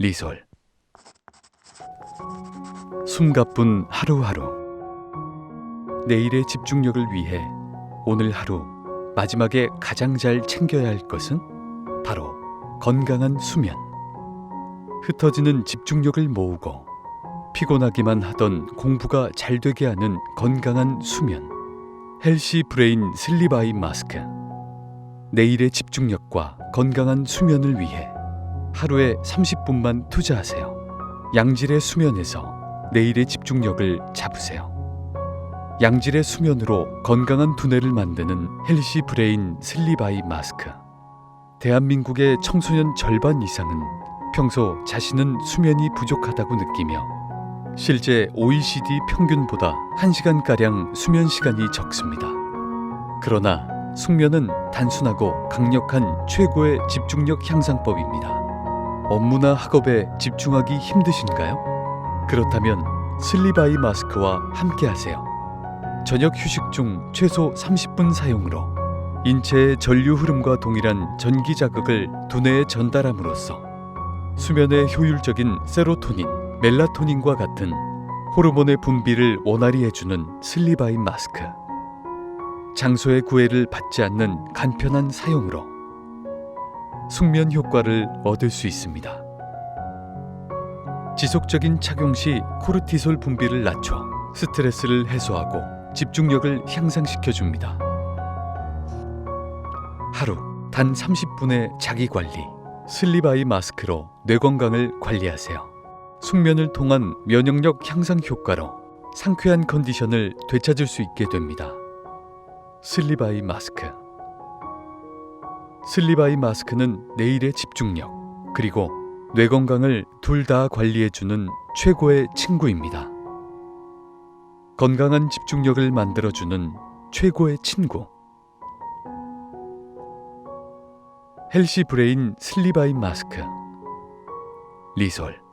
리솔 숨가쁜 하루하루 내일의 집중력을 위해 오늘 하루 마지막에 가장 잘 챙겨야 할 것은 바로 건강한 수면. 흩어지는 집중력을 모으고 피곤하기만 하던 공부가 잘 되게 하는 건강한 수면. 헬시 브레인 슬리바이 마스크. 내일의 집중력과 건강한 수면을 위해 하루에 30분만 투자하세요. 양질의 수면에서 내일의 집중력을 잡으세요. 양질의 수면으로 건강한 두뇌를 만드는 헬시 브레인 슬리바이 마스크. 대한민국의 청소년 절반 이상은 평소 자신은 수면이 부족하다고 느끼며 실제 OECD 평균보다 1시간가량 수면 시간이 적습니다. 그러나 숙면은 단순하고 강력한 최고의 집중력 향상법입니다. 업무나 학업에 집중하기 힘드신가요? 그렇다면 슬리바이 마스크와 함께 하세요. 저녁 휴식 중 최소 30분 사용으로 인체의 전류 흐름과 동일한 전기 자극을 두뇌에 전달함으로써 수면에 효율적인 세로토닌, 멜라토닌과 같은 호르몬의 분비를 원활히 해주는 슬리바이 마스크. 장소의 구애를 받지 않는 간편한 사용으로 숙면 효과를 얻을 수 있습니다. 지속적인 착용 시 코르티솔 분비를 낮춰 스트레스를 해소하고 집중력을 향상시켜 줍니다. 하루 단 30분의 자기 관리 슬리바이 마스크로 뇌 건강을 관리하세요. 숙면을 통한 면역력 향상 효과로 상쾌한 컨디션을 되찾을 수 있게 됩니다. 슬리바이 마스크 슬리바이 마스크는 내일의 집중력 그리고 뇌 건강을 둘 다 관리해주는 최고의 친구입니다. 건강한 집중력을 만들어주는 최고의 친구. 헬시 브레인 슬리바이 마스크. 리솔.